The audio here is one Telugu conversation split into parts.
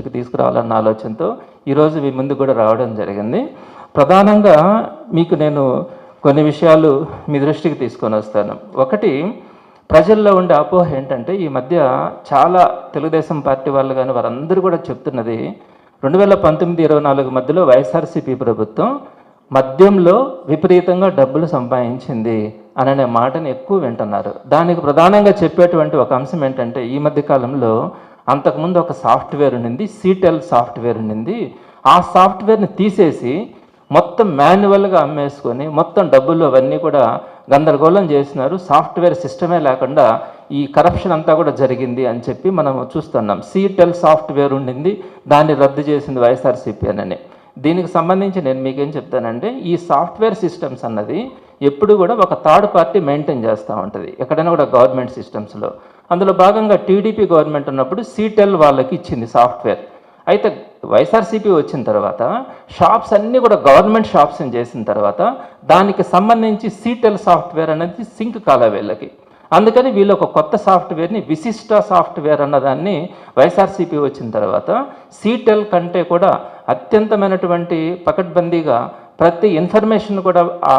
దృష్టికి తీసుకురావాలన్న ఆలోచనతో ఈరోజు మీ ముందు కూడా రావడం జరిగింది. ప్రధానంగా మీకు నేను కొన్ని విషయాలు మీ దృష్టికి తీసుకొని వస్తాను. ఒకటి ప్రజల్లో ఉండే అపోహ ఏంటంటే ఈ మధ్య చాలా తెలుగుదేశం పార్టీ వాళ్ళు కానీ వారందరూ కూడా చెప్తున్నది రెండు వేల పంతొమ్మిది ఇరవై నాలుగు మధ్యలో వైఎస్ఆర్సీపీ ప్రభుత్వం మద్యంలో విపరీతంగా డబ్బులు సంపాదించింది అనే మాటను ఎక్కువ వింటున్నారు. దానికి ప్రధానంగా చెప్పేటువంటి ఒక అంశం ఏంటంటే ఈ మధ్య కాలంలో అంతకుముందు ఒక సాఫ్ట్వేర్ ఉండింది సీటెల్ సాఫ్ట్వేర్ ఉండింది. ఆ సాఫ్ట్వేర్ని తీసేసి మొత్తం మాన్యువల్గా అమ్మేసుకొని మొత్తం డబ్బులు అవన్నీ కూడా గందరగోళం చేసినారు. సాఫ్ట్వేర్ సిస్టమే లేకుండా ఈ కరప్షన్ అంతా కూడా జరిగింది అని చెప్పి మనం చూస్తున్నాం. సీటెల్ సాఫ్ట్వేర్ ఉండింది దాన్ని రద్దు చేసింది వైఎస్ఆర్సీపీ అని దీనికి సంబంధించి నేను మీకేం చెప్తానంటే ఈ సాఫ్ట్వేర్ సిస్టమ్స్ అన్నది ఎప్పుడు కూడా ఒక థర్డ్ పార్టీ మెయింటైన్ చేస్తూ ఉంటుంది. ఎక్కడైనా కూడా గవర్నమెంట్ సిస్టమ్స్లో. అందులో భాగంగా టీడీపీ గవర్నమెంట్ ఉన్నప్పుడు సీటెల్ వాళ్ళకి ఇచ్చింది సాఫ్ట్వేర్. అయితే వైఎస్ఆర్సీపీ వచ్చిన తర్వాత షాప్స్ అన్నీ కూడా గవర్నమెంట్ షాప్స్ చేసిన తర్వాత దానికి సంబంధించి సీటెల్ సాఫ్ట్వేర్ అనేది సింక్ కాల వీళ్ళకి. అందుకని వీళ్ళు ఒక కొత్త సాఫ్ట్వేర్ని విశిష్ట సాఫ్ట్వేర్ అన్నదాన్ని వైఎస్ఆర్సీపీ వచ్చిన తర్వాత సీటెల్ కంటే కూడా అత్యంతమైనటువంటి పకడ్బందీగా ప్రతి ఇన్ఫర్మేషన్ కూడా ఆ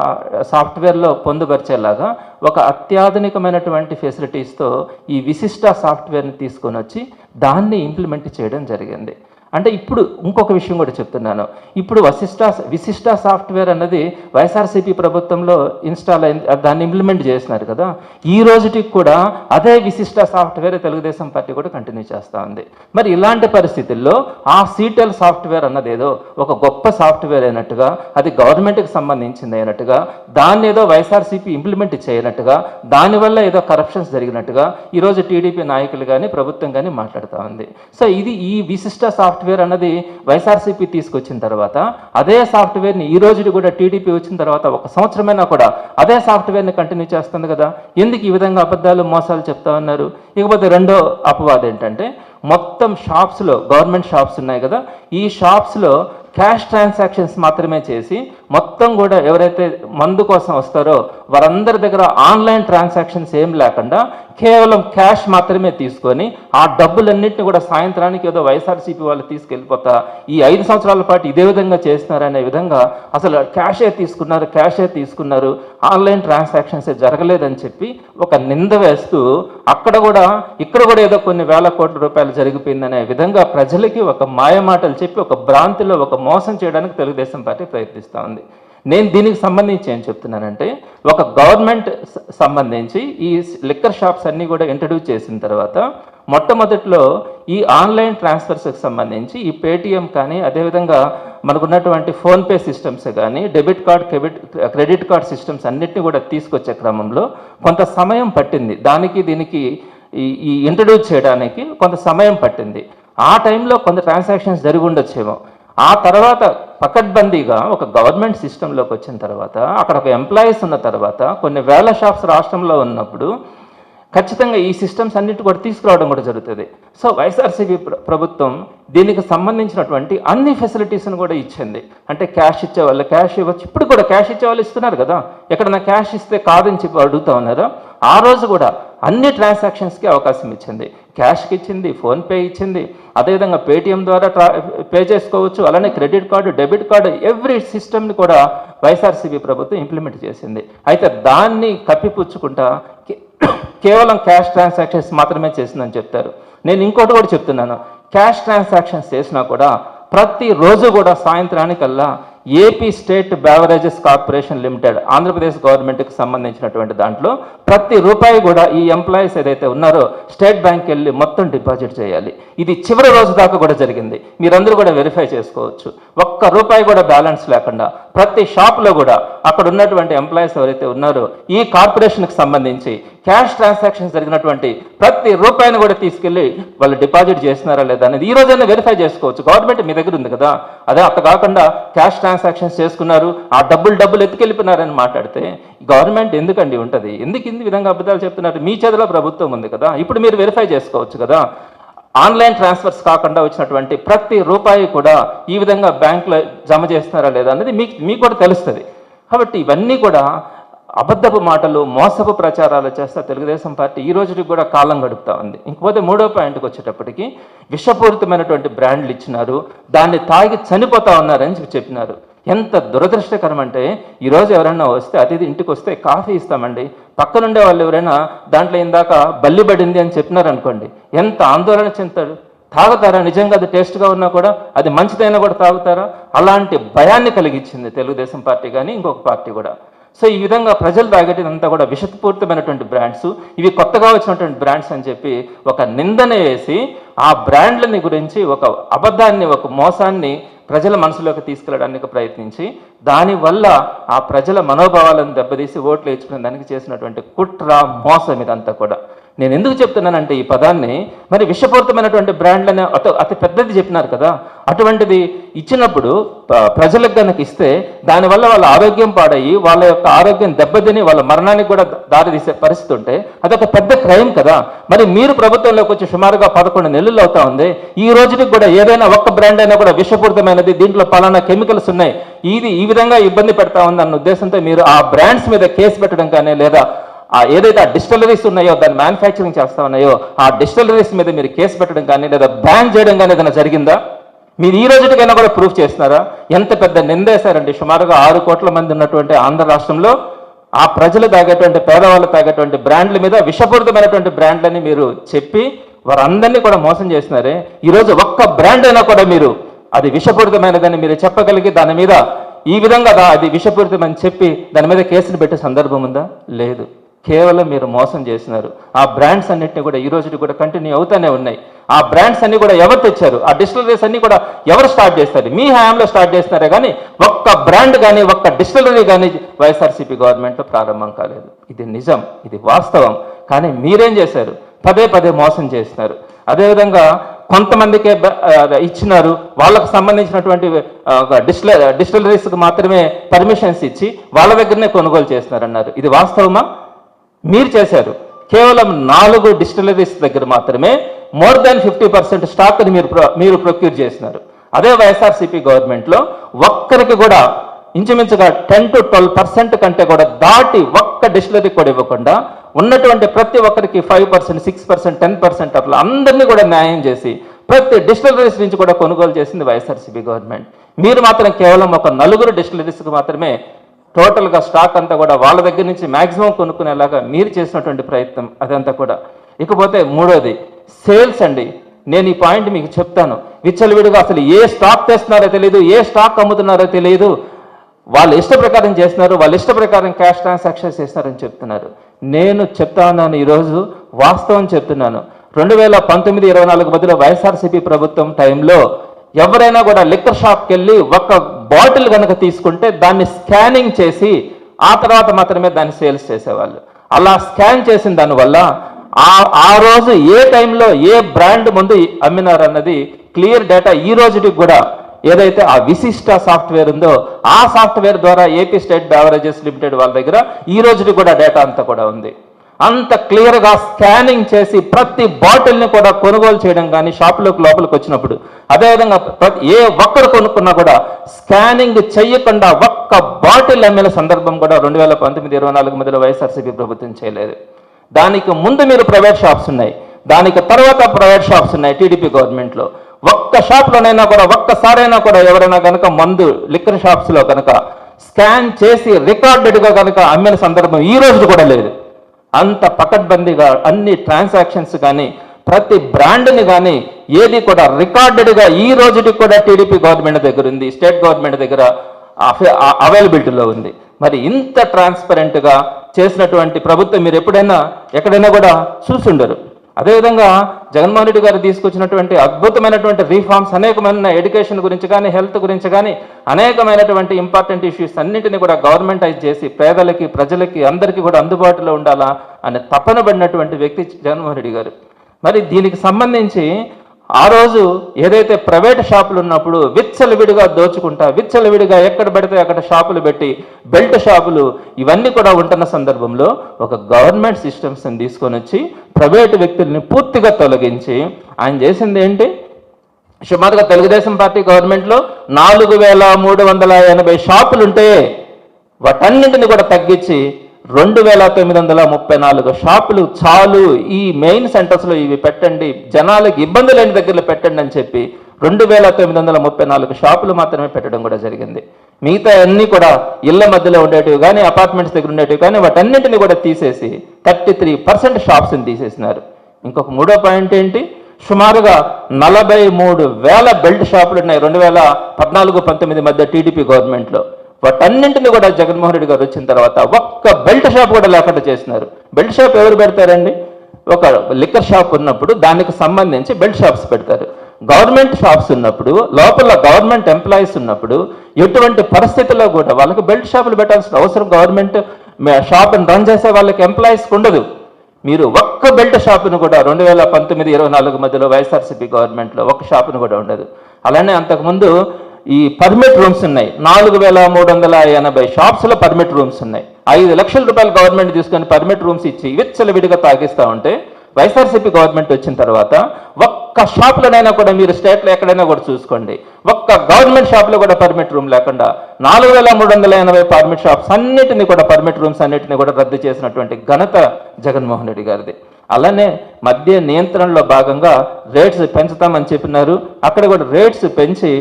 సాఫ్ట్వేర్లో పొందుపరిచేలాగా ఒక అత్యాధునికమైనటువంటి ఫెసిలిటీస్తో ఈ విశిష్ట సాఫ్ట్వేర్ని తీసుకొని వచ్చి దాన్ని ఇంప్లిమెంట్ చేయడం జరిగింది. అంటే ఇప్పుడు ఇంకొక విషయం కూడా చెప్తున్నాను. ఇప్పుడు వశిష్ట విశిష్ట సాఫ్ట్వేర్ అన్నది వైఎస్ఆర్సీపీ ప్రభుత్వంలో ఇన్స్టాల్ అయింది దాన్ని ఇంప్లిమెంట్ చేసినారు కదా. ఈ రోజుటికి కూడా అదే విశిష్ట సాఫ్ట్వేర్ తెలుగుదేశం పార్టీ కూడా కంటిన్యూ చేస్తూ ఉంది. మరి ఇలాంటి పరిస్థితుల్లో ఆ సీటెల్ సాఫ్ట్వేర్ అన్నది ఏదో ఒక గొప్ప సాఫ్ట్వేర్ అయినట్టుగా అది గవర్నమెంట్కి సంబంధించింది అయినట్టుగా దాన్ని ఏదో వైఎస్ఆర్సీపీ ఇంప్లిమెంట్ చేయనట్టుగా దానివల్ల ఏదో కరప్షన్స్ జరిగినట్టుగా ఈరోజు టీడీపీ నాయకులు కానీ ప్రభుత్వం కానీ మాట్లాడుతూ ఉంది. సో ఇది ఈ విశిష్ట సాఫ్ట్వేర్ అన్నది వైఎస్ఆర్సీపీ తీసుకొచ్చిన తర్వాత అదే సాఫ్ట్వేర్ని ఈ రోజు కూడా టీడీపీ వచ్చిన తర్వాత ఒక సంవత్సరమైనా కూడా అదే సాఫ్ట్వేర్ని కంటిన్యూ చేస్తుంది కదా? ఎందుకు ఈ విధంగా అబద్ధాలు మోసాలు చెప్తా ఉన్నారు? ఇకపోతే రెండో అపవాదం ఏంటంటే మొత్తం షాప్స్లో గవర్నమెంట్ షాప్స్ ఉన్నాయి కదా ఈ షాప్స్లో క్యాష్ ట్రాన్సాక్షన్స్ మాత్రమే చేసి మొత్తం కూడా ఎవరైతే మందు కోసం వస్తారో వారందరి దగ్గర ఆన్లైన్ ట్రాన్సాక్షన్స్ ఏం లేకుండా కేవలం క్యాష్ మాత్రమే తీసుకొని ఆ డబ్బులన్నింటినీ కూడా సాయంత్రానికి ఏదో వైఎస్ఆర్సీపీ వాళ్ళు తీసుకెళ్ళిపోతా ఈ ఐదు సంవత్సరాల పాటు ఇదే విధంగా చేస్తున్నారనే విధంగా అసలు క్యాషే తీసుకున్నారు క్యాషే తీసుకున్నారు ఆన్లైన్ ట్రాన్సాక్షన్స్ జరగలేదని చెప్పి ఒక నింద వేస్తూ అక్కడ కూడా ఇక్కడ కూడా ఏదో కొన్ని వేల కోట్ల రూపాయలు జరిగిపోయిందనే విధంగా ప్రజలకి ఒక మాయమాటలు చెప్పి ఒక భ్రాంతిలో ఒక మోసం చేయడానికి తెలుగుదేశం పార్టీ ప్రయత్నిస్తూ ఉంది. నేను దీనికి సంబంధించి ఏం చెప్తున్నానంటే ఒక గవర్నమెంట్ సంబంధించి ఈ లిక్కర్ షాప్స్ అన్నీ కూడా ఇంట్రడ్యూస్ చేసిన తర్వాత మొట్టమొదట్లో ఈ ఆన్లైన్ ట్రాన్స్ఫర్స్కి సంబంధించి ఈ పేటిఎం కానీ అదేవిధంగా మనకున్నటువంటి ఫోన్పే సిస్టమ్స్ కానీ debit card credit credit card systems అన్నిటిని కూడా తీసుకొచ్చే క్రమంలో కొంత సమయం పట్టింది. దానికి దీనికి ఈ ఈ ఇంట్రడ్యూస్ చేయడానికి కొంత సమయం పట్టింది. ఆ టైంలో కొంత ట్రాన్సాక్షన్స్ జరిగి ఉండొచ్చేమో. ఆ తర్వాత పకడ్బందీగా ఒక గవర్నమెంట్ సిస్టంలోకి వచ్చిన తర్వాత అక్కడ ఒక ఎంప్లాయీస్ ఉన్న తర్వాత కొన్ని వేల షాప్స్ రాష్ట్రంలో ఉన్నప్పుడు ఖచ్చితంగా ఈ సిస్టమ్స్ అన్నిటి కూడా తీసుకురావడం కూడా జరుగుతుంది. సో వైఎస్ఆర్సీపీ ప్రభుత్వం దీనికి సంబంధించినటువంటి అన్ని ఫెసిలిటీస్ని కూడా ఇచ్చింది. అంటే క్యాష్ ఇచ్చే వాళ్ళు క్యాష్ ఇవ్వచ్చు. ఇప్పుడు కూడా క్యాష్ ఇచ్చే వాళ్ళు ఇస్తున్నారు కదా. ఎక్కడన్నా క్యాష్ ఇస్తే కాదని చెప్పి అడుగుతా ఉన్నారు? ఆ రోజు కూడా అన్ని ట్రాన్సాక్షన్స్కి అవకాశం ఇచ్చింది. క్యాష్కి ఇచ్చింది ఫోన్పే ఇచ్చింది. అదేవిధంగా పేటిఎం ద్వారా ట్రా పే చేసుకోవచ్చు. అలానే credit card debit card every సిస్టమ్ని కూడా వైఎస్ఆర్సీపీ ప్రభుత్వం ఇంప్లిమెంట్ చేసింది. అయితే దాన్ని కప్పిపుచ్చుకుంటా కేవలం క్యాష్ ట్రాన్సాక్షన్స్ మాత్రమే చేసిందని చెప్తారు. నేను ఇంకోటి కూడా చెప్తున్నాను. క్యాష్ ట్రాన్సాక్షన్స్ చేసినా కూడా ప్రతిరోజు కూడా సాయంత్రానికల్లా AP state beverages corporation limited Andhra Pradesh గవర్నమెంట్కి సంబంధించినటువంటి దాంట్లో ప్రతి రూపాయి కూడా ఈ ఎంప్లాయీస్ ఏదైతే ఉన్నారో స్టేట్ బ్యాంక్ వెళ్ళి మొత్తం డిపాజిట్ చేయాలి. ఇది చివరి రోజు దాకా కూడా జరిగింది. మీరందరూ కూడా వెరిఫై చేసుకోవచ్చు. ఒక్క రూపాయి కూడా బ్యాలెన్స్ లేకుండా ప్రతి షాప్లో కూడా అక్కడ ఉన్నటువంటి ఎంప్లాయీస్ ఎవరైతే ఉన్నారో ఈ కార్పొరేషన్కి సంబంధించి క్యాష్ ట్రాన్సాక్షన్స్ జరిగినటువంటి ప్రతి రూపాయిని కూడా తీసుకెళ్ళి వాళ్ళు డిపాజిట్ చేస్తున్నారా లేదా అనేది ఈ రోజైనా వెరిఫై చేసుకోవచ్చు. గవర్నమెంట్ మీ దగ్గర ఉంది కదా. అదే అంత కాకుండా క్యాష్ ట్రాన్సాక్షన్స్ చేసుకున్నారు ఆ డబ్బులు డబ్బులు ఎత్తుకెళ్ళిపోయినారని మాట్లాడితే గవర్నమెంట్ ఎందుకండి ఉంటుంది? ఎందుకు ఇంది విధంగా అబద్ధాలు చెప్తున్నారు? మీ చేతిలో ప్రభుత్వం ఉంది కదా. ఇప్పుడు మీరు వెరిఫై చేసుకోవచ్చు కదా. ఆన్లైన్ ట్రాన్స్ఫర్స్ కాకుండా వచ్చినటువంటి ప్రతి రూపాయి కూడా ఈ విధంగా బ్యాంకులో జమ చేస్తున్నారా లేదా అనేది మీకు మీకు కూడా తెలుస్తుంది. కాబట్టి ఇవన్నీ కూడా అబద్ధపు మాటలు మోసపు ప్రచారాలు చేస్తా తెలుగుదేశం పార్టీ ఈ రోజుకి కూడా కాలం గడుపుతా ఉంది. ఇంకపోతే మూడో పాయింట్కి వచ్చేటప్పటికి విషపూరితమైనటువంటి బ్రాండ్లు ఇచ్చినారు దాన్ని తాగి చనిపోతా ఉన్నారని చెప్పినారు. ఎంత దురదృష్టకరం అంటే ఈరోజు ఎవరైనా వస్తే అతిథి ఇంటికి వస్తే కాఫీ ఇస్తామండి. పక్కనుండే వాళ్ళు ఎవరైనా దాంట్లో ఇందాక బల్లి పడింది అని చెప్పినారనుకోండి ఎంత ఆందోళన చెందుతాడు తాగుతారా? నిజంగా అది టేస్ట్గా ఉన్నా కూడా అది మంచిదైనా కూడా తాగుతారా? అలాంటి భయాన్ని కలిగించింది తెలుగుదేశం పార్టీ కానీ ఇంకొక పార్టీ కూడా. సో ఈ విధంగా ప్రజలు తాగేటిదంతా కూడా విషపూరితమైనటువంటి బ్రాండ్స్. ఇవి కొత్తగా వచ్చినటువంటి బ్రాండ్స్ అని చెప్పి ఒక నిందన వేసి ఆ బ్రాండ్లని గురించి ఒక అబద్ధాన్ని ఒక మోసాన్ని ప్రజల మనసులోకి తీసుకెళ్ళడానికి ప్రయత్నించి దానివల్ల ఆ ప్రజల మనోభావాలను దెబ్బతీసి ఓట్లు వేయించుకునే దానికి చేసినటువంటి కుట్ర మోసం ఇదంతా కూడా. నేను ఎందుకు చెప్తున్నానంటే ఈ పదాన్ని మరి విషపూరితమైనటువంటి బ్రాండ్లనే అత అతి పెద్దది చెప్పినారు కదా అటువంటిది ఇచ్చినప్పుడు ప్రజలకు కనుక ఇస్తే దానివల్ల వాళ్ళ ఆరోగ్యం పాడయ్యి వాళ్ళ యొక్క ఆరోగ్యం దెబ్బతిని వాళ్ళ మరణానికి కూడా దారి తీసే పరిస్థితి ఉంటే అదొక పెద్ద క్రైమ్ కదా. మరి మీరు ప్రభుత్వంలోకి వచ్చి సుమారుగా పదకొండు నెలలు అవుతా ఉంది. ఈ రోజుకి కూడా ఏదైనా ఒక్క బ్రాండ్ అయినా కూడా విషపూరితమైనది దీంట్లో పలానా కెమికల్స్ ఉన్నాయి. ఇది ఈ విధంగా ఇబ్బంది పెడతా ఉంది అన్న ఉద్దేశంతో మీరు ఆ బ్రాండ్స్ మీద కేసు పెట్టడం కానీ లేదా ఆ ఏదైతే ఆ డిస్టలరీస్ ఉన్నాయో దాన్ని మ్యానుఫ్యాక్చరింగ్ చేస్తా ఉన్నాయో ఆ డిస్టలరీస్ మీద మీరు కేసు పెట్టడం కానీ లేదా బ్యాన్ చేయడం కానీ ఏదైనా జరిగిందా? మీరు ఈ రోజుకైనా కూడా ప్రూఫ్ చేస్తున్నారా? ఎంత పెద్ద నిందేశారండి. సుమారుగా ఆరు కోట్ల మంది ఉన్నటువంటి ఆంధ్ర రాష్ట్రంలో ఆ ప్రజలు తాగేటువంటి పేదవాళ్ళు తాగేటువంటి బ్రాండ్ల మీద విషపూరితమైనటువంటి బ్రాండ్లని మీరు చెప్పి వారందరినీ కూడా మోసం చేసినారే ఈరోజు ఒక్క బ్రాండ్ అయినా కూడా మీరు అది విషపూరితమైనదని మీరు చెప్పగలిగి దాని మీద ఈ విధంగా అది విషపూరితమని చెప్పి దాని మీద కేసులు పెట్టే సందర్భం ఉందా? లేదు. కేవలం మీరు మోసం చేసినారు. ఆ బ్రాండ్స్ అన్నిటిని కూడా ఈ రోజుకి కూడా కంటిన్యూ అవుతూనే ఉన్నాయి. ఆ బ్రాండ్స్ అన్ని కూడా ఎవరు తెచ్చారు? ఆ డిస్టిలరీస్ అన్ని కూడా ఎవరు స్టార్ట్ చేస్తారు? మీ హయాంలో స్టార్ట్ చేస్తున్నారే కానీ ఒక్క బ్రాండ్ కానీ ఒక్క డిస్టిలరీ కానీ వైఎస్ఆర్సీపీ గవర్నమెంట్లో ప్రారంభం కాలేదు. ఇది నిజం ఇది వాస్తవం. కానీ మీరేం చేశారు? పదే పదే మోసం చేస్తున్నారు. అదేవిధంగా కొంతమందికే బ- ఇచ్చినారు. వాళ్ళకు సంబంధించినటువంటి డిస్టిల డిస్టిలరీస్కి మాత్రమే పర్మిషన్స్ ఇచ్చి వాళ్ళ దగ్గరనే కొనుగోలు చేస్తున్నారన్నారు. ఇది వాస్తవమా? మీరు చేశారు. కేవలం నాలుగు డిస్టిలరీస్ దగ్గర మాత్రమే మోర్ దాన్ ఫిఫ్టీ పర్సెంట్ స్టాక్ని మీరు మీరు ప్రొక్యూర్ చేసినారు. అదే వైఎస్ఆర్సీపీ గవర్నమెంట్లో ఒక్కరికి కూడా ఇంచుమించుగా టెన్ టు ట్వెల్వ్ పర్సెంట్ కంటే కూడా దాటి ఒక్క డిస్టిలరీ కూడా ఇవ్వకుండా ఉన్నటువంటి ప్రతి ఒక్కరికి five percent six percent ten percent అట్లా అందరినీ కూడా న్యాయం చేసి ప్రతి డిస్టిలరీస్ నుంచి కూడా కొనుగోలు చేసింది వైఎస్ఆర్సీపీ గవర్నమెంట్. మీరు మాత్రం కేవలం ఒక నలుగురు డిస్టిలరీస్కి మాత్రమే టోటల్గా స్టాక్ అంతా కూడా వాళ్ళ దగ్గర నుంచి మ్యాక్సిమం కొనుక్కునేలాగా మీరు చేసినటువంటి ప్రయత్నం అదంతా కూడా. ఇకపోతే మూడోది సేల్స్ అండి. నేను ఈ పాయింట్ మీకు చెప్తాను. విచ్చలవిడిగా అసలు ఏ స్టాక్ తెస్తున్నారో తెలియదు ఏ స్టాక్ అమ్ముతున్నారో తెలియదు వాళ్ళ ఇష్ట ప్రకారం చేస్తున్నారు వాళ్ళ ఇష్ట ప్రకారం క్యాష్ ట్రాన్సాక్షన్స్ చేస్తున్నారని చెప్తున్నారు. నేను చెప్తా ఉన్నాను ఈరోజు వాస్తవం చెప్తున్నాను. రెండు వేల పంతొమ్మిది ఇరవై నాలుగు మధ్యలో వైఎస్ఆర్సీపీ ప్రభుత్వం టైంలో ఎవరైనా కూడా లిక్కర్ షాప్కి వెళ్ళి ఒక బాటిల్ కనుక తీసుకుంటే దాన్ని స్కానింగ్ చేసి ఆ తర్వాత మాత్రమే దాన్ని సేల్స్ చేసేవాళ్ళు. అలా స్కాన్ చేసిన దానివల్ల ఆ ఆ రోజు ఏ టైంలో ఏ బ్రాండ్ ముందు అమ్మినారన్నది క్లియర్ డేటా ఈ రోజుకి కూడా ఏదైతే ఆ విశిష్ట సాఫ్ట్వేర్ ఉందో ఆ సాఫ్ట్వేర్ ద్వారా ఏపీ స్టేట్ బెవరేజెస్ లిమిటెడ్ వాళ్ళ దగ్గర ఈ రోజుకి కూడా డేటా అంతా కూడా ఉంది. అంత క్లియర్గా స్కానింగ్ చేసి ప్రతి బాటిల్ని కూడా కొనుగోలు చేయడం కానీ షాపులోకి లోపలికి వచ్చినప్పుడు. అదేవిధంగా ప్రతి ఏ ఒక్కరు కొనుక్కున్నా కూడా స్కానింగ్ చేయకుండా ఒక్క బాటిల్ అమ్మిన సందర్భం కూడా రెండు వేల పంతొమ్మిది ఇరవై నాలుగు మధ్యలో వైఎస్ఆర్సీపీ ప్రభుత్వం చేయలేదు. దానికి ముందు మీరు ప్రైవేట్ షాప్స్ ఉన్నాయి. దానికి తర్వాత ప్రైవేట్ షాప్స్ ఉన్నాయి టీడీపీ గవర్నమెంట్లో. ఒక్క షాప్లోనైనా కూడా ఒక్కసారైనా కూడా ఎవరైనా కనుక మందు లిక్కర్ షాప్స్లో కనుక స్కాన్ చేసి రికార్డెడ్గా కనుక అమ్మిన సందర్భం ఈ రోజు కూడా లేదు. అంత పకడ్బందీగా అన్ని ట్రాన్సాక్షన్స్ కానీ ప్రతి బ్రాండ్ని కానీ ఏది కూడా రికార్డెడ్గా ఈ రోజుకి కూడా టీడీపీ గవర్నమెంట్ దగ్గర ఉంది స్టేట్ గవర్నమెంట్ దగ్గర అవైలబిలిటీలో ఉంది. మరి ఇంత ట్రాన్స్పరెంట్గా చేసినటువంటి ప్రభుత్వం మీరు ఎప్పుడైనా ఎక్కడైనా కూడా చూసుండరు. అదేవిధంగా జగన్మోహన్ రెడ్డి గారు తీసుకొచ్చినటువంటి అద్భుతమైనటువంటి రీఫార్మ్స్ అనేకమైన ఎడ్యుకేషన్ గురించి కానీ హెల్త్ గురించి కానీ అనేకమైనటువంటి ఇంపార్టెంట్ ఇష్యూస్ అన్నింటినీ కూడా గవర్నమెంటైజ్ చేసి పేదలకి ప్రజలకి అందరికీ కూడా అందుబాటులో ఉండాలా అనే తపన పడినటువంటి వ్యక్తి జగన్మోహన్ రెడ్డి గారు. మరి దీనికి సంబంధించి ఆ రోజు ఏదైతే ప్రైవేట్ షాపులు ఉన్నప్పుడు విచ్చలవిడిగా దోచుకుంటా విచ్చలవిడిగా ఎక్కడ పడితే అక్కడ షాపులు పెట్టి బెల్ట్ షాపులు ఇవన్నీ కూడా ఉంటున్న సందర్భంలో ఒక గవర్నమెంట్ సిస్టమ్స్ని తీసుకొని వచ్చి ప్రైవేటు వ్యక్తుల్ని పూర్తిగా తొలగించి ఆయన చేసింది ఏంటి? సుమారుగా తెలుగుదేశం పార్టీ గవర్నమెంట్లో నాలుగు వేల మూడు వందల ఎనభై షాపులు ఉంటే వాటన్నింటిని కూడా తగ్గించి రెండు వేల తొమ్మిది వందల ముప్పై నాలుగు షాపులు చాలు. ఈ మెయిన్ సెంటర్స్లో ఇవి పెట్టండి. జనాలకు ఇబ్బంది లేని దగ్గరలో పెట్టండి అని చెప్పి రెండు వేల తొమ్మిది వందల ముప్పై నాలుగు షాపులు మాత్రమే పెట్టడం కూడా జరిగింది. మిగతా అన్నీ కూడా ఇళ్ళ మధ్యలో ఉండేటివి కానీ అపార్ట్మెంట్స్ దగ్గర ఉండేటివి కానీ వాటన్నింటిని కూడా తీసేసి థర్టీ త్రీ పర్సెంట్ షాప్స్ని తీసేసినారు. ఇంకొక మూడో పాయింట్ ఏంటి? సుమారుగా నలభై మూడు వేల బెల్ట్ షాపులు ఉన్నాయి. రెండు వేల పద్నాలుగు పంతొమ్మిది మధ్య టీడీపీ గవర్నమెంట్లో. వాటన్నింటిని కూడా జగన్మోహన్ రెడ్డి గారు వచ్చిన తర్వాత ఒక్క బెల్ట్ షాప్ కూడా లేకుండా చేసినారు. బెల్ట్ షాప్ ఎవరు పెడతారండి? ఒక లిక్కర్ షాప్ ఉన్నప్పుడు దానికి సంబంధించి బెల్ట్ షాప్స్ పెడతారు. గవర్నమెంట్ షాప్స్ ఉన్నప్పుడు లోపల గవర్నమెంట్ ఎంప్లాయీస్ ఉన్నప్పుడు ఎటువంటి పరిస్థితుల్లో కూడా వాళ్ళకి బెల్ట్ షాపులు పెట్టాల్సిన అవసరం గవర్నమెంట్ షాప్ని రన్ చేసే వాళ్ళకి ఎంప్లాయీస్ ఉండదు. మీరు ఒక్క బెల్ట్ షాపును కూడా రెండు వేల పంతొమ్మిది ఇరవై నాలుగు మధ్యలో వైఎస్ఆర్సీపీ గవర్నమెంట్లో ఒక్క షాపును కూడా ఉండదు. అలానే అంతకుముందు ఈ పర్మిట్ రూమ్స్ ఉన్నాయి. నాలుగు వేల మూడు వందల ఎనభై షాప్స్లో పర్మిట్ రూమ్స్ ఉన్నాయి. ఐదు లక్షల రూపాయలు గవర్నమెంట్ తీసుకొని పర్మిట్ రూమ్స్ ఇచ్చి విచ్చలవిడిగా తాగిస్తూ ఉంటే వైఎస్ఆర్సీపీ గవర్నమెంట్ వచ్చిన తర్వాత ఒక్క షాప్లోనైనా కూడా మీరు స్టేట్లో ఎక్కడైనా కూడా చూసుకోండి. ఒక్క గవర్నమెంట్ షాప్లో కూడా పర్మిట్ రూమ్ లేకుండా నాలుగు వేల మూడు వందల ఎనభై పర్మిట్ షాప్స్ అన్నిటిని కూడా పర్మిట్ రూమ్స్ అన్నిటిని కూడా రద్దు చేసినటువంటి ఘనత జగన్మోహన్ రెడ్డి గారిది. అలానే మద్య నియంత్రణలో భాగంగా రేట్స్ పెంచుతామని చెప్పినారు. అక్కడ కూడా రేట్స్ పెంచి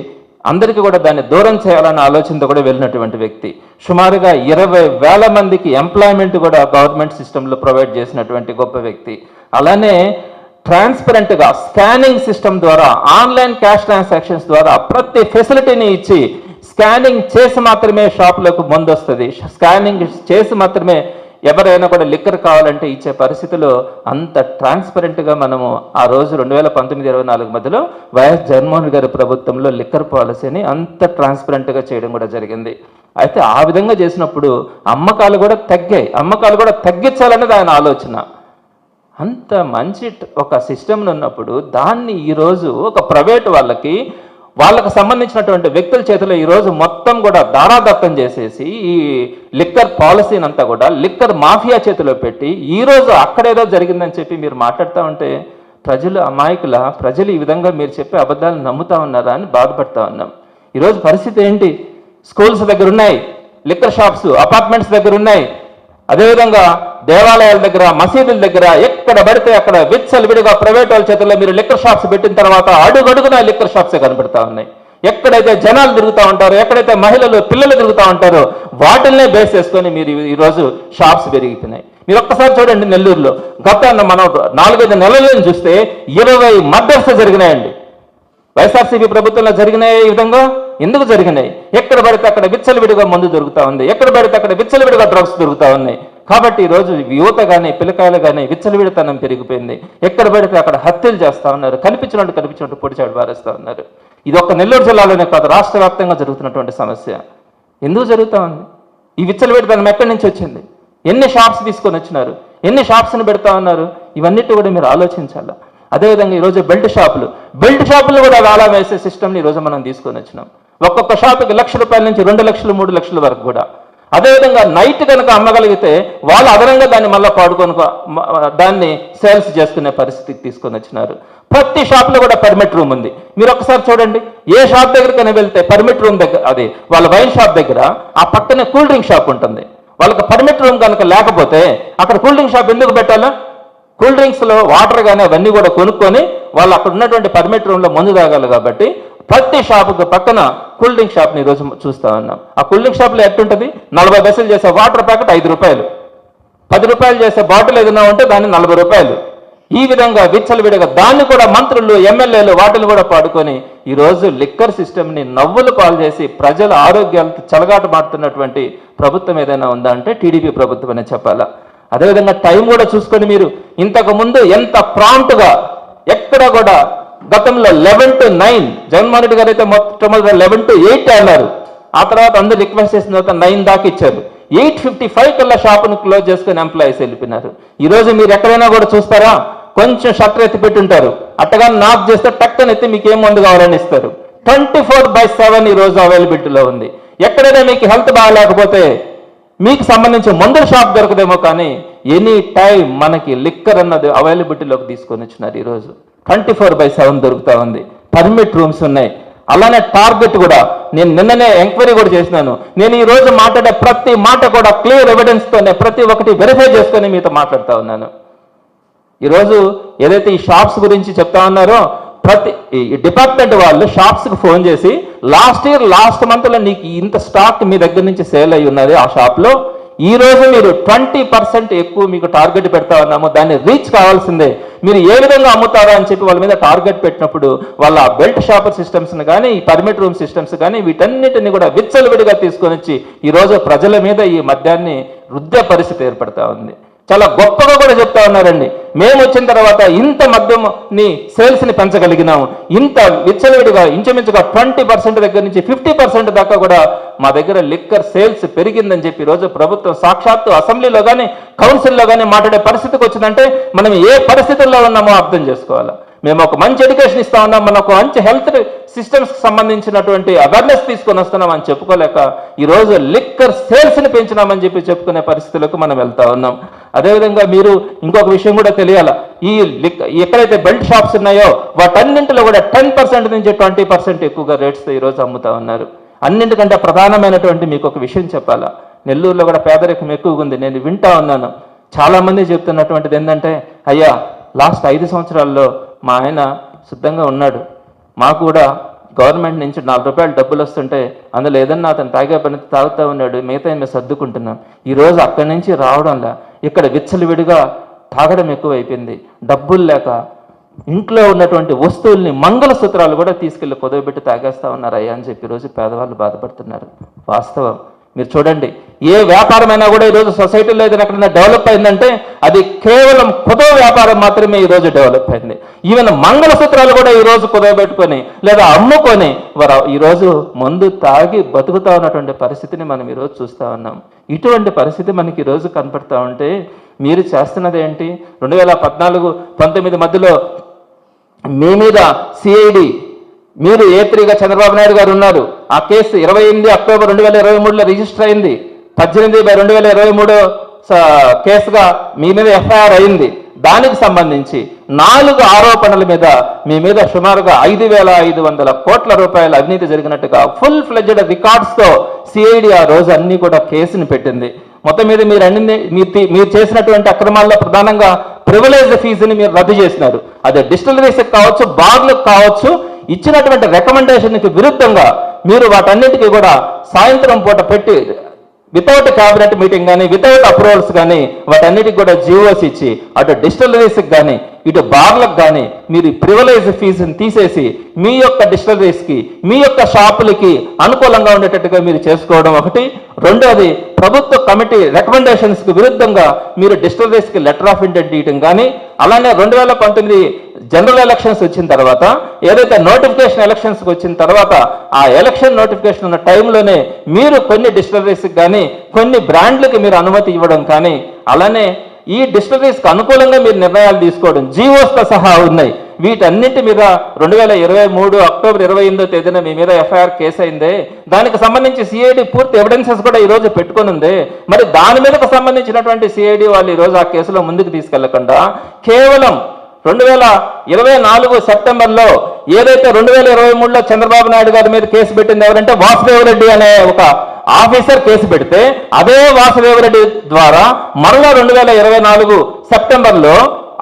అందరికీ కూడా దాన్ని దూరం చేయాలన్న ఆలోచనతో కూడా వెళ్ళినటువంటి వ్యక్తి. సుమారుగా ఇరవై వేల మందికి ఎంప్లాయ్మెంట్ కూడా గవర్నమెంట్ సిస్టంలో ప్రొవైడ్ చేసినటువంటి గొప్ప వ్యక్తి. అలానే ట్రాన్స్పరెంట్గా స్కానింగ్ సిస్టమ్ ద్వారా ఆన్లైన్ క్యాష్ ట్రాన్సాక్షన్స్ ద్వారా ప్రతి ఫెసిలిటీని ఇచ్చి స్కానింగ్ చేసి మాత్రమే షాపులకు ముందు వస్తుంది స్కానింగ్ చేసి మాత్రమే ఎవరైనా కూడా లిక్కర్ కావాలంటే ఇచ్చే పరిస్థితిలో అంత ట్రాన్స్పరెంట్గా మనము ఆ రోజు రెండు వేల పంతొమ్మిది ఇరవై నాలుగు మధ్యలో వైఎస్ జగన్మోహన్ గారి ప్రభుత్వంలో లిక్కర్ పాలసీని అంత ట్రాన్స్పరెంట్గా చేయడం కూడా జరిగింది. అయితే ఆ విధంగా చేసినప్పుడు అమ్మకాలు కూడా తగ్గాయి. అమ్మకాలు కూడా తగ్గించాలనేది ఆయన ఆలోచన. అంత మంచి ఒక సిస్టమ్ ఉన్నప్పుడు దాన్ని ఈరోజు ఒక ప్రైవేట్ వాళ్ళకి వాళ్ళకు సంబంధించినటువంటి వ్యక్తుల చేతిలో ఈరోజు మొత్తం కూడా దారాదత్తం చేసేసి ఈ లిక్కర్ పాలసీని అంతా కూడా లిక్కర్ మాఫియా చేతిలో పెట్టి ఈరోజు అక్కడేదో జరిగిందని చెప్పి మీరు మాట్లాడుతూ ఉంటే ప్రజలు అమాయకుల ప్రజలు ఈ విధంగా మీరు చెప్పే అబద్ధాలను నమ్ముతా ఉన్నారా అని బాధపడతా ఉన్నాం. ఈరోజు పరిస్థితి ఏంటి? స్కూల్స్ దగ్గర ఉన్నాయి లిక్కర్ షాప్స్ అపార్ట్మెంట్స్ దగ్గర ఉన్నాయి అదేవిధంగా దేవాలయాల దగ్గర మసీదుల దగ్గర ఎక్కడ పడితే అక్కడ విచ్చలు విడిగా ప్రైవేట్ వాళ్ళ చేతుల్లో మీరు లిక్కర్ షాప్స్ పెట్టిన తర్వాత అడుగడుగున లిక్కర్ షాప్సే కనబడతా ఉన్నాయి. ఎక్కడైతే జనాలు తిరుగుతూ ఉంటారో ఎక్కడైతే మహిళలు పిల్లలు తిరుగుతూ ఉంటారో వాటిల్నే బేస్ చేసుకొని మీరు ఈరోజు షాప్స్ పెరిగిపోయినాయి. మీరు ఒక్కసారి చూడండి నెల్లూరులో. గత మనం నాలుగైదు నెలలను చూస్తే ఇరవై మర్డర్స్ జరిగినాయండి. వైఎస్ఆర్సీపీ ప్రభుత్వంలో జరిగినాయి ఈ విధంగా? ఎందుకు జరిగినాయి? ఎక్కడ పడితే అక్కడ విచ్చలవిడిగా మందు దొరుకుతా ఉంది. ఎక్కడ పడితే అక్కడ విచ్చలవిడిగా డ్రగ్స్ దొరుకుతా ఉన్నాయి కాబట్టి ఈరోజు యువత కానీ పిల్లకాయలు కానీ విచ్చలవిడితనం పెరిగిపోయింది. ఎక్కడ పడితే అక్కడ హత్యలు చేస్తూ ఉన్నారు. కనిపించినట్టు కనిపించినట్టు పొడిచాడు పారేస్తూ ఉన్నారు. ఇది ఒక్క నెల్లూరు జిల్లాలోనే కాదు రాష్ట్ర వ్యాప్తంగా జరుగుతున్నటువంటి సమస్య. ఎందుకు జరుగుతా ఉంది? ఈ విచ్చలవిడితనం ఎక్కడి నుంచి వచ్చింది? ఎన్ని షాప్స్ తీసుకొని వచ్చినారు? ఎన్ని షాప్స్ని పెడతా ఉన్నారు? ఇవన్నిటి కూడా మీరు ఆలోచించాలా? అదేవిధంగా ఈరోజు బెల్ట్ షాపులు. బెల్ట్ షాపులు కూడా వేలా వేసే సిస్టమ్ని ఈరోజు మనం తీసుకొని వచ్చినాం. ఒక్కొక్క షాపుకి లక్ష రూపాయల నుంచి రెండు లక్షలు మూడు లక్షల వరకు కూడా. అదేవిధంగా నైట్ కనుక అమ్మగలిగితే వాళ్ళు అదనంగా దాన్ని మళ్ళీ పాడుకొని దాన్ని సేల్స్ చేసుకునే పరిస్థితికి తీసుకొని వచ్చినారు. ప్రతి షాప్లో కూడా పర్మిట్ రూమ్ ఉంది. మీరు ఒకసారి చూడండి. ఏ షాప్ దగ్గరికైనా వెళ్తే పర్మిట్ రూమ్ దగ్గర అది వాళ్ళ వైన్ షాప్ దగ్గర ఆ పక్కనే కూల్ డ్రింక్ షాప్ ఉంటుంది. వాళ్ళకి పర్మిట్ రూమ్ కనుక లేకపోతే అక్కడ కూల్ డ్రింక్ షాప్ ఎందుకు పెట్టాలా? కూల్ డ్రింక్స్లో వాటర్ కానీ అవన్నీ కూడా కొనుక్కొని వాళ్ళు అక్కడ ఉన్నటువంటి పర్మిట్ రూమ్లో మందు తాగాలి కాబట్టి ప్రతి షాపుకు పక్కన కూల్ డ్రింక్ షాప్ని ఈరోజు చూస్తా ఉన్నాం. ఆ కూల్ డ్రింక్ షాప్లో ఎట్టుంటుంది నలభై పైసలు చేసే వాటర్ ప్యాకెట్ ఐదు రూపాయలు. పది రూపాయలు చేసే బాటిల్ ఏదైనా ఉంటే దాన్ని నలభై రూపాయలు. ఈ విధంగా విచ్చలవిడిగా దాన్ని కూడా మంత్రులు ఎమ్మెల్యేలు వాటిని కూడా పాడుకొని ఈరోజు లిక్కర్ సిస్టమ్ని నవ్వులు పాలు చేసి ప్రజల ఆరోగ్యాలతో చెలగాట మాడుతున్నటువంటి ప్రభుత్వం ఏదైనా ఉందా అంటే టీడీపీ ప్రభుత్వం అనే చెప్పాలా. అదేవిధంగా టైం కూడా చూసుకొని మీరు ఇంతకు ముందు ఎంత ప్రాంప్ట్గా ఎక్కడ కూడా గతంలో eleven to nine Jaganmohan Reddy గారు అయితే మొట్టమొదటి లెవెన్ టు ఎయిట్ అన్నారు. ఆ తర్వాత అందరు రిక్వెస్ట్ చేసిన తర్వాత నైన్ దాకా ఇచ్చారు. ఎయిట్ ఫిఫ్టీ ఫైవ్ కల్లా షాపును క్లోజ్ చేసుకుని ఎంప్లాయీస్ వెళ్ళిపోయినారు. ఈరోజు మీరు ఎక్కడైనా కూడా చూస్తారా? కొంచెం షట్టర్ ఎత్తి పెట్టుంటారు. అట్టగా నాక్ చేస్తే టక్కన ఎత్తి మీకు ఏం మందు కావాలని ఇస్తారు. ట్వంటీ ఫోర్ బై సెవెన్ ఈ రోజు అవైలబిలిటీలో ఉంది. ఎక్కడైనా మీకు హెల్త్ బాగాలేకపోతే మీకు సంబంధించి మందుల షాప్ దొరకదేమో కానీ ఎనీ టైం మనకి లిక్కర్ అన్నది అవైలబిలిటీలోకి తీసుకొని వచ్చినారు ఈరోజు ట్వంటీ ఫోర్ బై సెవెన్ దొరుకుతా ఉంది. పర్మిట్ రూమ్స్ ఉన్నాయి. అలానే టార్గెట్ కూడా. నేను నిన్ననే ఎంక్వైరీ కూడా చేసినాను. నేను ఈ రోజు మాట్లాడే ప్రతి మాట కూడా క్లియర్ ఎవిడెన్స్తోనే ప్రతి ఒక్కటి వెరిఫై చేసుకొని మీతో మాట్లాడుతూ ఉన్నాను. ఈరోజు ఏదైతే ఈ షాప్స్ గురించి చెప్తా ఉన్నారో ప్రతి ఈ డిపార్ట్మెంట్ వాళ్ళు షాప్స్కి ఫోన్ చేసి లాస్ట్ ఇయర్ లాస్ట్ మంత్లో నీకు ఇంత స్టాక్ మీ దగ్గర నుంచి సేల్ అయి ఉన్నది ఆ షాప్లో ఈరోజు ఈ రోజు మీరు ట్వంటీ పర్సెంట్ ఎక్కువ మీకు టార్గెట్ పెడతా ఉన్నాము దాన్ని రీచ్ కావాల్సిందే. మీరు ఏ విధంగా అమ్ముతారా అని చెప్పి వాళ్ళ మీద టార్గెట్ పెట్టినప్పుడు వాళ్ళ బెల్ట్ షాపర్ సిస్టమ్స్ని కానీ ఈ పర్మిట్ రూమ్ సిస్టమ్స్ కానీ వీటన్నిటిని కూడా విచ్చలవిడిగా తీసుకొని వచ్చి ఈ రోజు ప్రజల మీద ఈ మద్యాన్ని వృద్ధ పరిస్థితి ఏర్పడతా ఉంది. చాలా గొప్పగా కూడా చెప్తా ఉన్నారండి. మేము వచ్చిన తర్వాత ఇంత మద్యంని సేల్స్ని పెంచగలిగినాము. ఇంత విచ్చలవిడిగా ఇంచుమించుగా ట్వంటీ పర్సెంట్ దగ్గర నుంచి ఫిఫ్టీ పర్సెంట్ దాకా కూడా మా దగ్గర లిక్కర్ సేల్స్ పెరిగిందని చెప్పి రోజు ప్రభుత్వం సాక్షాత్తు అసెంబ్లీలో కానీ కౌన్సిల్లో కానీ మాట్లాడే పరిస్థితికి వచ్చిందంటే మనం ఏ పరిస్థితుల్లో ఉన్నామో అర్థం చేసుకోవాలి. మేము ఒక మంచి ఎడ్యుకేషన్ ఇస్తా ఉన్నాం మనం ఒక మంచి హెల్త్ సిస్టమ్స్కి సంబంధించినటువంటి అవేర్నెస్ తీసుకొని వస్తున్నాం అని చెప్పుకోలేక ఈరోజు లిక్కర్ సేల్స్ని పెంచినామని చెప్పి చెప్పుకునే పరిస్థితులకు మనం వెళ్తా ఉన్నాం. అదేవిధంగా మీరు ఇంకొక విషయం కూడా తెలియాల? ఈ లిక్ ఎక్కడైతే బెల్ట్ షాప్స్ ఉన్నాయో వాటన్నింటిలో కూడా టెన్ పర్సెంట్ నుంచి ట్వంటీ పర్సెంట్ ఎక్కువగా రేట్స్తో ఈరోజు అమ్ముతా ఉన్నారు. అన్నింటికంటే ప్రధానమైనటువంటి మీకు ఒక విషయం చెప్పాలా? నెల్లూరులో కూడా పేదరికం ఎక్కువగా ఉంది. నేను వింటా ఉన్నాను. చాలా మంది చెప్తున్నటువంటిది ఏంటంటే అయ్యా లాస్ట్ ఐదు సంవత్సరాల్లో మా ఆయన శుద్ధంగా ఉన్నాడు. మాకు కూడా గవర్నమెంట్ నుంచి నాలుగు రూపాయలు డబ్బులు వస్తుంటే అందులో ఏదన్నా అతను తాగే పని తాగుతూ ఉన్నాడు మిగతా మేము సర్దుకుంటున్నాం. ఈరోజు అక్కడి నుంచి రావడంలా ఇక్కడ విచ్చలవిడిగా తాగడం ఎక్కువైపోయింది. డబ్బులు లేక ఇంట్లో ఉన్నటువంటి వస్తువుల్ని మంగళసూత్రాలు కూడా తీసుకెళ్ళి కుదవబెట్టి తాగేస్తా ఉన్నారయ్యా అని చెప్పి ఈరోజు పేదవాళ్ళు బాధపడుతున్నారు. వాస్తవం. మీరు చూడండి ఏ వ్యాపారమైనా కూడా ఈరోజు సొసైటీలో ఏదైనా ఎక్కడైనా డెవలప్ అయిందంటే అది కేవలం కుదవ వ్యాపారం మాత్రమే ఈరోజు డెవలప్ అయింది. ఈవెన్ మంగళసూత్రాలు కూడా ఈరోజు కుదవబెట్టుకొని లేదా అమ్ముకొని వారు ఈరోజు మందు తాగి బతుకుతా ఉన్నటువంటి పరిస్థితిని మనం ఈరోజు చూస్తూ ఉన్నాం. ఇటువంటి పరిస్థితి మనకి ఈరోజు కనపడతా ఉంటే మీరు చేస్తున్నది ఏంటి? రెండు వేల పద్నాలుగు పంతొమ్మిది మధ్యలో మీ మీద సిఐడి మీరు ఏ త్రీగా చంద్రబాబు నాయుడు గారు ఉన్నారు. ఆ కేసు ఇరవై ఎనిమిది అక్టోబర్ రెండు వేల ఇరవై మూడులో రిజిస్టర్ అయింది. పద్దెనిమిది బై రెండు వేల ఇరవై మూడు కేసుగా మీ మీద ఎఫ్ఐఆర్ అయింది. దానికి సంబంధించి నాలుగు ఆరోపణల మీద మీ మీద సుమారుగా ఐదు వేల ఐదు వందల కోట్ల రూపాయల అవినీతి జరిగినట్టుగా ఫుల్ ఫ్లెడ్జెడ్ రికార్డ్స్తో సిఐడి ఆ రోజు అన్ని కూడా కేసుని పెట్టింది. మొత్తం మీద మీరు అన్ని మీరు మీరు చేసినటువంటి అక్రమాల్లో ప్రధానంగా ప్రివిలేజ్ ఫీజుని మీరు రద్దు చేసినారు. అది డిస్టిలరీస్ కావచ్చు బార్లకు కావచ్చు ఇచ్చినటువంటి రికమెండేషన్కి విరుద్ధంగా మీరు వాటన్నిటికీ కూడా సాయంత్రం పూట పెట్టి వితౌట్ క్యాబినెట్ మీటింగ్ కానీ వితౌట్ అప్రూవల్స్ కానీ వాటన్నిటికి కూడా జీవోస్ ఇచ్చి అటు డిస్టిలరీస్కి కానీ ఇటు బార్లకు కానీ మీరు ప్రివలైజ్ ఫీజుని తీసేసి మీ యొక్క డిస్టిలరీస్కి మీ యొక్క షాపులకి అనుకూలంగా ఉండేటట్టుగా మీరు చేసుకోవడం ఒకటి. రెండోది ప్రభుత్వ కమిటీ రికమెండేషన్స్కి విరుద్ధంగా మీరు డిస్టిలరీస్కి లెటర్ ఆఫ్ ఇంటెంట్ ఇవ్వడం కానీ అలానే రెండు వేల పంతొమ్మిది జనరల్ ఎలక్షన్స్ వచ్చిన తర్వాత ఏదైతే నోటిఫికేషన్ ఎలక్షన్స్కి వచ్చిన తర్వాత ఆ ఎలక్షన్ నోటిఫికేషన్ ఉన్న టైంలోనే మీరు కొన్ని డిస్టిలరీస్కి కానీ కొన్ని బ్రాండ్లకి మీరు అనుమతి ఇవ్వడం కానీ. అలానే ఈ డిస్టరీస్కి అనుకూలంగా మీరు నిర్ణయాలు తీసుకోవడం జీవోస్తో సహా ఉన్నాయి. వీటన్నింటి మీద రెండు వేల ఇరవై మూడు అక్టోబర్ ఇరవై ఎనిమిదో తేదీన మీ మీద ఎఫ్ఐఆర్ కేసు అయిందే. దానికి సంబంధించి సిఐడి పూర్తి ఎవిడెన్సెస్ కూడా ఈ రోజు ఉంది. మరి దాని మీదకు సంబంధించినటువంటి సిఐడి వాళ్ళు ఈ రోజు ఆ కేసులో ముందుకు తీసుకెళ్ళకుండా కేవలం రెండు వేల ఇరవై నాలుగు సెప్టెంబర్లో ఏదైతే రెండు వేల ఇరవై మూడులో చంద్రబాబు నాయుడు గారి మీద కేసు పెట్టింది ఎవరంటే వాసుదేవరెడ్డి అనే ఒక ఆఫీసర్ కేసు పెడితే అదే వాసుదేవరెడ్డి ద్వారా మరలా రెండు వేల ఇరవై నాలుగు సెప్టెంబర్లో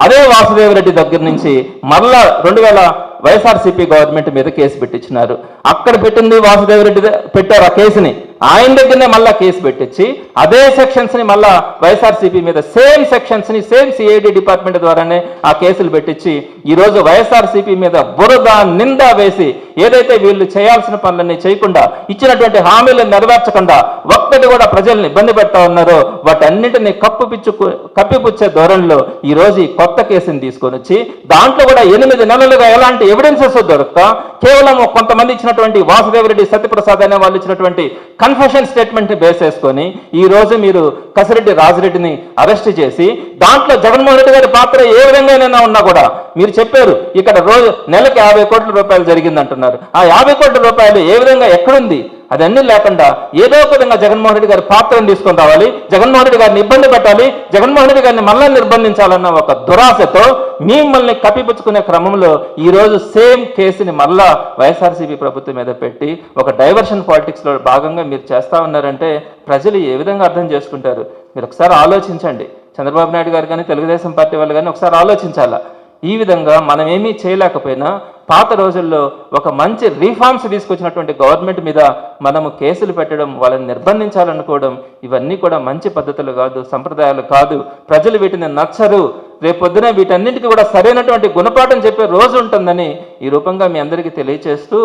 అదే వాసుదేవరెడ్డి దగ్గర నుంచి మరలా రెండు వేల వైఎస్ఆర్సీపీ గవర్నమెంట్ మీద కేసు పెట్టించినారు. అక్కడ పెట్టింది వాసుదేవరెడ్డి పెట్టారు ఆ కేసుని. ఆయన దగ్గరనే మళ్ళా కేసు పెట్టించి అదే సెక్షన్స్ని మళ్ళా వైఎస్ఆర్సీపీ మీద సేమ్ సెక్షన్స్ని సేమ్ సిఐడి డిపార్ట్మెంట్ ద్వారానే ఆ కేసులు పెట్టించి ఈ రోజు వైఎస్ఆర్సీపీ మీద బురద నింద వేసి ఏదైతే వీళ్ళు చేయాల్సిన పనులన్నీ చేయకుండా ఇచ్చినటువంటి హామీలను నెరవేర్చకుండా ఒక్కటి కూడా ప్రజల్ని ఇబ్బంది పెడతా ఉన్నారో వాటన్నిటిని కప్పుపిచ్చు కప్పిపుచ్చే ధోరణిలో ఈ రోజు ఈ కొత్త కేసుని తీసుకొని వచ్చి దాంట్లో కూడా ఎనిమిది నెలలుగా ఎలాంటి ఎవిడెన్సెస్ దొరుకుతా? కేవలం కొంతమంది ఇచ్చినటువంటి వాసుదేవరెడ్డి సత్యప్రసాద్ అనే వాళ్ళు ఇచ్చినటువంటి కన్ఫెషన్ స్టేట్మెంట్ బేస్ చేసుకొని ఈ రోజు మీరు కసిరెడ్డి రాజిరెడ్డిని అరెస్ట్ చేసి దాంట్లో జగన్మోహన్ రెడ్డి గారి పాత్ర ఏ విధంగానైనా ఉన్నా కూడా మీరు చెప్పారు ఇక్కడ రోజు నెలకు యాభై కోట్ల రూపాయలు జరిగింది అంటున్నారు ఆ యాభై కోట్ల రూపాయలు ఏ విధంగా ఎక్కడుంది? అదన్నీ లేకుండా ఏదో ఒక విధంగా జగన్మోహన్ రెడ్డి గారి పాత్రను తీసుకొని రావాలి జగన్మోహన్ రెడ్డి గారిని ఇబ్బంది పెట్టాలి జగన్మోహన్ రెడ్డి గారిని మళ్ళీ నిర్బంధించాలన్న ఒక దురాశతో మిమ్మల్ని కప్పిపుచ్చుకునే క్రమంలో ఈరోజు సేమ్ కేసుని మళ్ళా వైఎస్ఆర్సీపీ ప్రభుత్వం మీద పెట్టి ఒక డైవర్షన్ పాలిటిక్స్లో భాగంగా మీరు చేస్తా ఉన్నారంటే ప్రజలు ఏ విధంగా అర్థం చేసుకుంటారు? మీరు ఒకసారి ఆలోచించండి. చంద్రబాబు నాయుడు గారు కానీ తెలుగుదేశం పార్టీ వాళ్ళు కానీ ఒకసారి ఆలోచించాలా? ఈ విధంగా మనం ఏమీ చేయలేకపోయినా పాత రోజుల్లో ఒక మంచి రీఫార్మ్స్ తీసుకొచ్చినటువంటి గవర్నమెంట్ మీద మనము కేసులు పెట్టడం వాళ్ళని నిర్బంధించాలనుకోవడం ఇవన్నీ కూడా మంచి పద్ధతులు కాదు సంప్రదాయాలు కాదు. ప్రజలు వీటిని నచ్చరు. రేపొద్దున వీటన్నింటికి కూడా సరైనటువంటి గుణపాఠం చెప్పే రోజు ఉంటుందని ఈ రూపంగా మీ అందరికీ తెలియచేస్తూ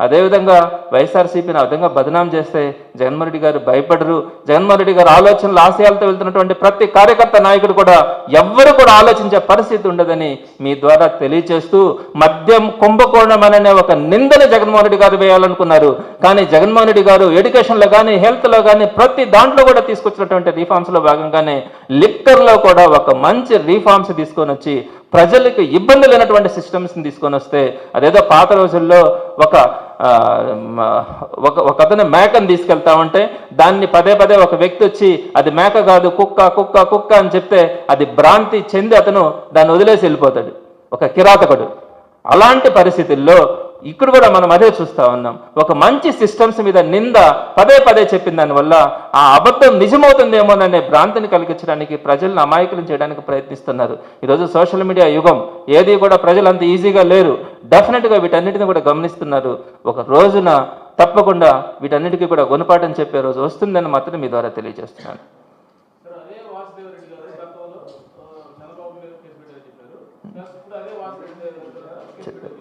అదేవిధంగా వైఎస్ఆర్సీపీని ఆ విధంగా బదనాం చేస్తే జగన్మోహన్ రెడ్డి గారు భయపడరు. జగన్మోహన్ రెడ్డి గారు ఆలోచనలు ఆశయాలతో వెళ్తున్నటువంటి ప్రతి కార్యకర్త నాయకుడు కూడా ఎవ్వరు కూడా ఆలోచించే పరిస్థితి ఉండదని మీ ద్వారా తెలియచేస్తూ మద్యం కుంభకోణం అనే ఒక నిందను జగన్మోహన్ రెడ్డి గారు వేయాలనుకున్నారు. కానీ జగన్మోహన్ రెడ్డి గారు ఎడ్యుకేషన్లో కానీ హెల్త్లో కానీ ప్రతి దాంట్లో కూడా తీసుకొచ్చినటువంటి రీఫార్మ్స్లో భాగంగానే లిక్కర్లో కూడా ఒక మంచి రీఫార్మ్స్ తీసుకొని వచ్చి ప్రజలకు ఇబ్బంది లేనటువంటి సిస్టమ్స్ని తీసుకొని వస్తే అదేదో పాత రోజుల్లో ఒక ఒక ఒక అతను మేకను తీసుకెళ్తా ఉంటే దాన్ని పదే పదే ఒక వ్యక్తి వచ్చి అది మేక కాదు కుక్క కుక్క కుక్క అని చెప్తే అది భ్రాంతి చెంది అతను దాన్ని వదిలేసి వెళ్ళిపోతాడు. ఒక కిరాతకుడు. అలాంటి పరిస్థితుల్లో ఇక్కడ కూడా మనం అదే చూస్తా ఉన్నాం. ఒక మంచి సిస్టమ్స్ మీద నింద పదే పదే చెప్పిన దానివల్ల ఆ అబద్ధం నిజమవుతుందేమోననే భ్రాంతిని కలిగించడానికి ప్రజలను అమాయకులు చేయడానికి ప్రయత్నిస్తున్నారు. ఈరోజు సోషల్ మీడియా యుగం ఏది కూడా ప్రజలు అంత ఈజీగా లేరు. డెఫినెట్గా వీటన్నిటిని కూడా గమనిస్తున్నారు. ఒక రోజున తప్పకుండా వీటన్నిటికీ కూడా గుణపాఠం చెప్పే రోజు వస్తుందని మాత్రం మీ ద్వారా తెలియజేస్తున్నాను. చెప్పారు.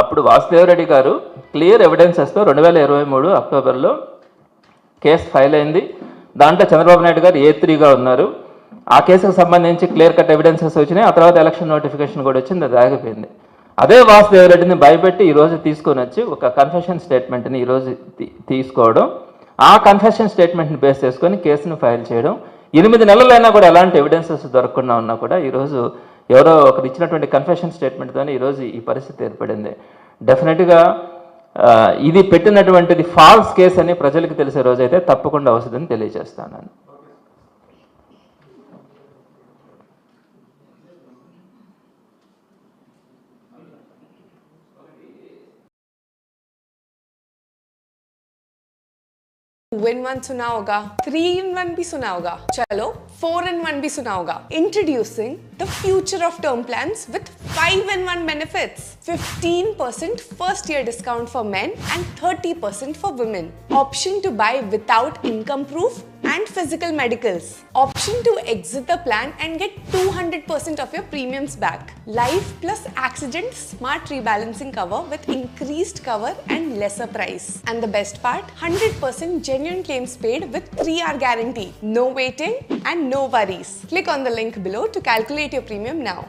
అప్పుడు వాసుదేవరెడ్డి గారు క్లియర్ ఎవిడెన్సెస్తో రెండు వేల ఇరవై మూడు అక్టోబర్లో కేసు ఫైల్ అయింది. దాంట్లో చంద్రబాబు నాయుడు గారు ఏ త్రీగా ఉన్నారు. ఆ కేసుకు సంబంధించి క్లియర్ కట్ ఎవిడెన్సెస్ వచ్చినాయి. ఆ తర్వాత ఎలక్షన్ నోటిఫికేషన్ కూడా వచ్చింది. అది ఆగిపోయింది. అదే వాసుదేవరెడ్డిని భయపెట్టి ఈరోజు తీసుకొని వచ్చి ఒక కన్ఫెషన్ స్టేట్మెంట్ని ఈరోజు తీసుకోవడం. ఆ కన్ఫెషన్ స్టేట్మెంట్ని బేస్ చేసుకొని కేసును ఫైల్ చేయడం. ఎనిమిది నెలలైనా కూడా ఎలాంటి ఎవిడెన్సెస్ దొరకకుండా ఉన్నా కూడా ఈరోజు ఎవరో ఒకరు ఇచ్చినటువంటి కన్ఫెషన్ స్టేట్మెంట్తోనే ఈరోజు ఈ పరిస్థితి ఏర్పడింది. డెఫినెట్గా ఇది పెట్టినటువంటిది ఫాల్స్ కేసు అని ప్రజలకు తెలిసే రోజైతే తప్పకుండా వస్తుందని తెలియజేస్తాను. टू इन वन सुना होगा थ्री इन वन भी सुना होगा चलो फोर इन वन भी सुना होगा introducing the future of term plans with five in one benefits 15% first year discount for men and 30% for women option to buy without income proof and physical medicals option to exit the plan and get 200% of your premiums back life plus accident smart rebalancing cover with increased cover and lesser price and the best part 100% genuine claims paid with 3R guarantee. No waiting and no worries. Click on the link below to calculate your premium now